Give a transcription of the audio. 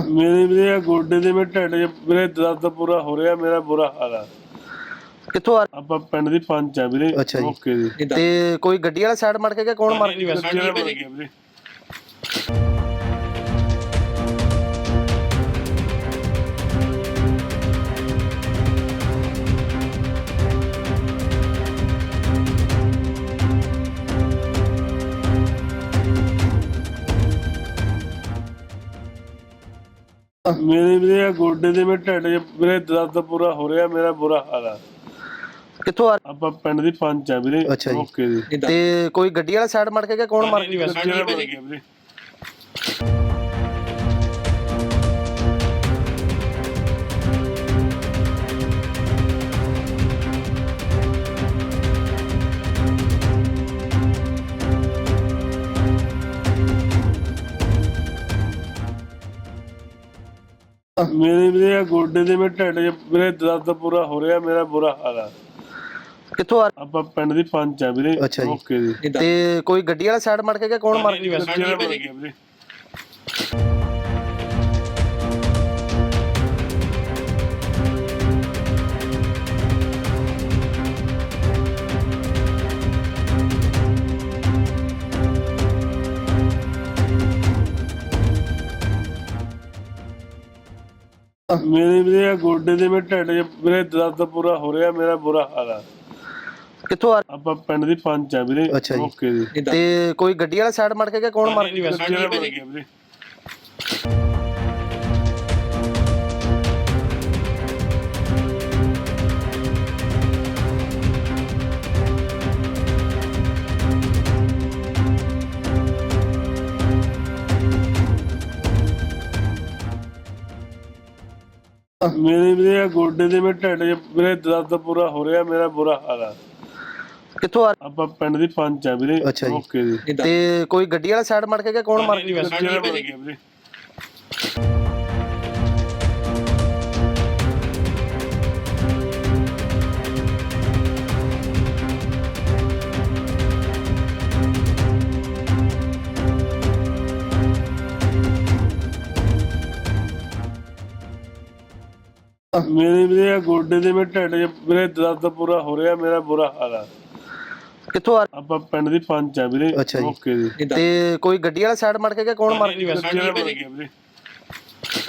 ਮੇਰੇ ਵੀਰੇ ਆਹ ਗੋਡੇ ਦੇ ਮੇਰੇ ਢਿੱਡ 'ਚ ਵੀਰੇ ਦਰਦ ਪੂਰਾ ਹੋ ਰਿਹਾ ਮੇਰਾ ਬੁਰਾ ਹਾਲ ਆ। ਕਿੱਥੋਂ ਆ? ਆਪਾਂ ਪਿੰਡ ਦੀ ਪੰਚ ਆ ਵੀਰੇ ਅੱਛਾ ਜੀ। ਓਕੇ ਜੀ ਤੇ ਕੋਈ ਗੱਡੀ ਵਾਲਾ ਸਾਈਡ ਮਾਰ ਕੇ ਗਿਆ ਕੌਣ ਮਾਰ ਗਿਆ? ਮਰ ਗਿਆ ਵੀਰੇ। ਮੇਰੇ ਵੀਰੇ ਆਹ ਗੋਡੇ ਦੇ ਮੇਰੇ ਢਿੱਡ 'ਚ ਵੀਰੇ ਦਰਦ ਪੂਰਾ ਹੋ ਰਿਹਾ ਮੇਰਾ ਬੁਰਾ ਹਾਲ ਆ। ਕਿੱਥੋਂ ਆ? ਆਪਾਂ ਪਿੰਡ ਦੀ ਪੰਚ ਆ ਵੀਰੇ ਅੱਛਾ ਜੀ। ਓਕੇ ਜੀ ਤੇ ਕੋਈ ਗੱਡੀ ਵਾਲਾ ਸਾਈਡ ਮਾਰ ਕੇ ਗਿਆ ਕੌਣ ਮਾਰ ਗਿਆ? ਮਰ ਗਿਆ ਵੀਰੇ। ਮੇਰੇ ਵੀਰੇ ਆਹ ਗੋਡੇ ਦੇ ਮੇਰੇ ਢਿੱਡ 'ਚ ਵੀਰੇ ਦਰਦ ਪੂਰਾ ਹੋ ਰਿਹਾ ਮੇਰਾ ਬੁਰਾ ਹਾਲ ਆ। ਕਿੱਥੋਂ ਆ ਆਪਾਂ ਪਿੰਡ ਦੀ ਪੰਚ ਆ ਵੀਰੇ ਅੱਛਾ ਜੀ। ਓਕੇ ਜੀ ਤੇ ਕੋਈ ਗੱਡੀ ਵਾਲਾ ਸਾਈਡ ਮਾਰ ਕੇ ਗਿਆ ਕੌਣ ਮਾਰ ਮਰ ਗਿਆ ਵੀਰੇ। ਮੇਰੇ ਵੀਰੇ ਆਹ ਗੋਡੇ ਦੇ ਮੇਰੇ ਢਿੱਡ 'ਚ ਵੀਰੇ ਦਰਦ ਪੂਰਾ ਹੋ ਰਿਹਾ ਮੇਰਾ ਬੁਰਾ ਹਾਲ ਆ। ਕਿੱਥੋਂ ਆ? ਆਪਾਂ ਪਿੰਡ ਦੀ ਪੰਚ ਆ ਵੀਰੇ ਅੱਛਾ ਜੀ। ਓਕੇ ਜੀ ਤੇ ਕੋਈ ਗੱਡੀ ਵਾਲਾ ਸਾਈਡ ਮਾਰ ਕੇ ਗਿਆ ਕੌਣ ਮਰ ਗਿਆ ਵੀਰੇ। ਮੇਰੇ ਵੀਰੇ ਗੋਡੇ ਦੇ ਮੇਰੇ ਢਿੱਡ 'ਚ ਵੀਰੇ ਦਰਦ ਪੂਰਾ ਹੋ ਰਿਹਾ ਮੇਰਾ ਬੁਰਾ ਹਾਲ ਆ। ਕਿੱਥੋਂ ਆ? ਆਪਾਂ ਪਿੰਡ ਦੀ ਪੰਚ ਆ ਵੀਰੇ ਅੱਛਾ ਜੀ। ਓਕੇ ਜੀ ਤੇ ਕੋਈ ਗੱਡੀ ਵਾਲਾ ਸਾਈਡ ਮਾਰ ਕੇ ਗਿਆ ਕੌਣ ਮਾਰ ਗਿਆ? ਮਰ ਗਿਆ ਵੀਰੇ। ਮੇਰੇ ਵੀਰੇ ਆਹ ਗੋਡੇ ਦੇ ਮੇਰੇ ਢਿੱਡ 'ਚ ਵੀਰੇ ਦਰਦ ਪੂਰਾ ਹੋ ਰਿਹਾ ਮੇਰਾ ਬੁਰਾ ਹਾਲ ਆ। ਕਿੱਥੋਂ ਆ? ਆਪਾਂ ਪਿੰਡ ਦੀ ਪੰਚ ਆ ਵੀਰੇ ਅੱਛਾ ਜੀ। ਓਕੇ ਜੀ ਤੇ ਕੋਈ ਗੱਡੀ ਵਾਲਾ ਸਾਈਡ ਮਾਰ ਕੇ ਗਿਆ ਕੌਣ ਮਾਰ ਗਿਆ ਮਰ ਗਿਆ ਵੀਰੇ।